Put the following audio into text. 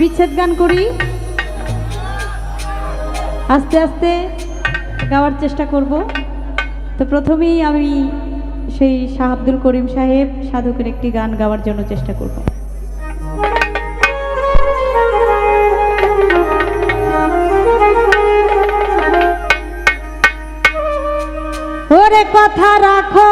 বিচ্ছেদ গান করি। আস্তে আস্তে গাওয়ার চেষ্টা করব। তো প্রথমেই আমি সেই শাহ আব্দুল করিম সাহেব সাধকের একটি গান গাওয়ার জন্য চেষ্টা করব। ওরে কথা রাখো।